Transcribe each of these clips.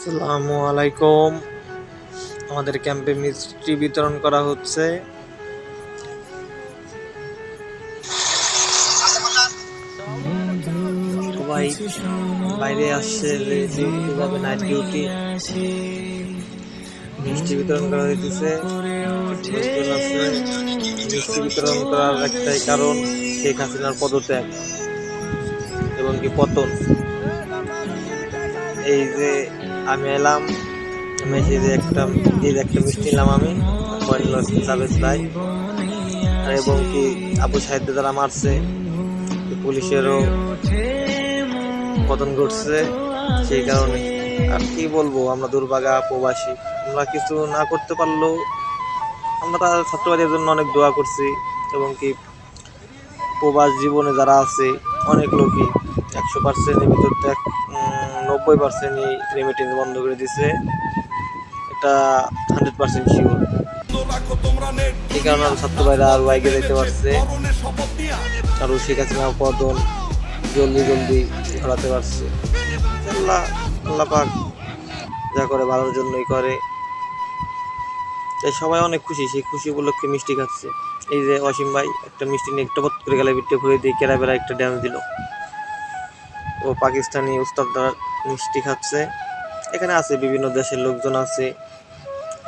আসসালামু আলাইকুম। আমাদের ক্যাম্পে মিষ্টি বিতরণ করা হচ্ছে। বাইরে আসছে যাবে নাইট ডিউটি মিষ্টি বিতরণ করা হইতেছে। মিষ্টি বিতরণ করার একটাই কারণ, শেখ হাসিনার পদত্যাগ এবং কি পতন। এই যে আমি এলাম, আমি একটা যে একটা মিষ্টি নিলাম আমি পয়েন্ট ভাই। আর এবং কি আবু সাহিদ যারা মারছে পুলিশেরও পতন ঘটছে, সেই কারণে। আর কি বলব, আমরা দুর্ভাগা, প্রবাসী। আমরা কিছু না করতে পারলেও আমরা তার ছাত্রবাদীর জন্য অনেক দোয়া করছি, এবং কি প্রবাস জীবনে যারা আছে, অনেক লোকই একশো পার্সেন্টের ভিতর দেখ নব্বই পার্সেন্টই রেমিটেন্স বন্ধ করে দিছে। এটা হান্ড্রেড পার্সেন্ট শিওর এই কারণে ছাত্র ভাইরা আরও বাইকে যেতে পারছে। আরও শেখ হাসিনা পতন জলদি জলদি ধরাতে পারছে। আল্লাহ আল্লাহ পাক যা করে ভালোর জন্যই করে। তাই সবাই অনেক খুশি, সেই খুশি উপলক্ষে মিষ্টি খাচ্ছে। এই যে অসীম ভাই একটা মিষ্টি নিয়ে একটা করে গেলে বিট্টে ঘুরে দিয়ে কেরা বেড়া একটা ড্যান্স দিল। ও পাকিস্তানি উস্তাদরা মিষ্টি খাচ্ছে। এখানে আছে বিভিন্ন দেশের লোকজন আছে।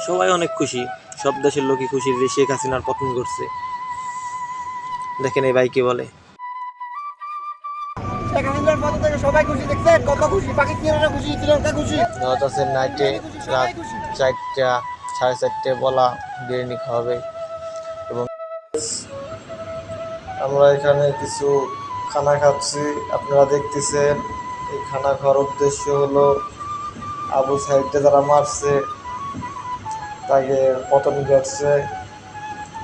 সবাই অনেক খুশি। সব দেশের লোকই খুশি যে শেখ হাসিনার পতন করছে দেখেন এই ভাই কি বলে। শেখ হাসিনার পদ থেকে সবাই খুশি দেখছেন? কত খুশি? পাকিস্তানিরা খুশি শ্রীলঙ্কা খুশি। আছে নাইটে রাত চারটা সাড়ে চারটে বলা বিরিয়ানি খাওয়াবে। এবং আমরা এখানে কিছু খানা খাচ্ছি, আপনারা দেখতেছেন, এই খানা খাওয়ার উদ্দেশ্য হলো আবু সাইডে যারা মারছে, তাকে পতন ঘটছে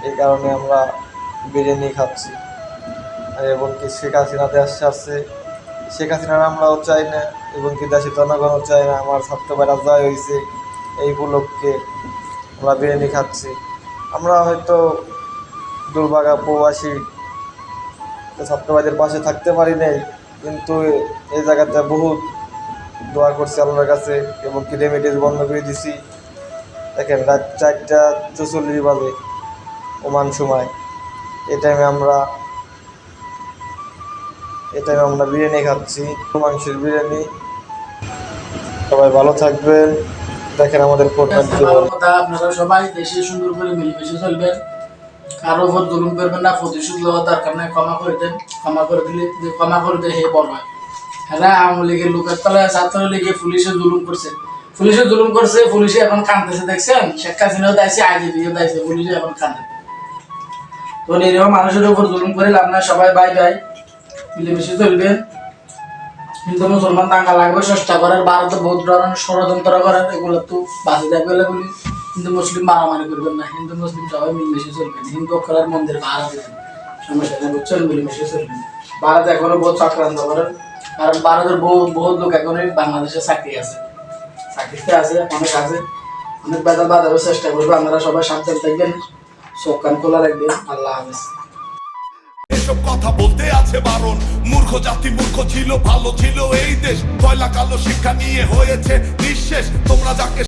এই কারণে আমরা বিরিয়ানি খাচ্ছি। এবং কি শেখ হাসিনা দেশ আসছে শেখ হাসিনার আমরাও চাই না, এবং কি দেশের জনগণও চাই না। আমার ছাত্র ভাইরা জয় হয়েছে এই উপলক্ষে আমরা বিরিয়ানি খাচ্ছি। আমরা হয়তো দুর্ভাগা প্রবাসী তো ছাত্র ভাইদের পাশে থাকতে পারি নাই, কিন্তু এই জায়গাতে বহুত দোয়া করছি আল্লাহর কাছে এবং কি রেমিডিস বন্ধ করে দিছি। দেখেন রাত চারটা চৌচল্লিশ বাজে ওমান সময়। এই টাইমে আমরা এই টাইমে আমরা বিরিয়ানি খাচ্ছি, মাংসের বিরিয়ানি। সবাই ভালো থাকবেন। দেখেন আমাদের আপনারা সবাই দেশে সুন্দর করে মিলেমিশে চলবেন। কারও উপর জুলুম করবেন না প্রতিশোধ লওয়ার দরকার নাই ক্ষমা করে দেন, ক্ষমা করে দিলে ক্ষমা করে দেয় হে বড় হয়। হ্যাঁ আওয়ামী লীগের লোকের তলায় ছাত্র লীগে পুলিশে জুলুম করছে পুলিশে জুলুম করছে পুলিশে এখন কাঁদতেছে দেখছেন? শেখ হাসিনাও দাইছে আইজিপিও দাইছে পুলিশে এখন কাঁদে তো নিরীহ মানুষের উপর জুলুম করে লাভ নাই, সবাই বাই বাই। মিলেমিশে চলবেন হিন্দু মুসলমান দাঙ্গা লাগবে চেষ্টা করার ভারতে বহুত ধরনের ষড়যন্ত্র করার, এগুলো তো বাঁচে থাকবে বলে। হিন্দু মুসলিম মারামারি করবেন না। হিন্দু মুসলিম সবাই মিলেমিশে চলবেন। হিন্দু অক্ষরার মন্দির ভাড়া সমস্যা নেই, বুঝছেন? মিলেমিশে চলবেন। ভারত এখনও বহুত চক্রান্ত করেন। কারণ ভারতের বহু বহুত লোক এখনই বাংলাদেশে চাকরি আছে। চাকরিতে আছে, অনেক আছে। অনেক বাধা বাধাবে চেষ্টা করবে। আপনারা সবাই সাবধান থাকবেন। চোখ কান খোলা রাখবেন। আল্লাহ হাফেজ। এসব কথা বলতে আছে বারণ। মূর্খ জাতি মূর্খ ছিল, ভালো ছিল এই দেশ। কয়লা কালো শিক্ষা নিয়ে হয়েছে নিঃশেষ। তোমরা যাকে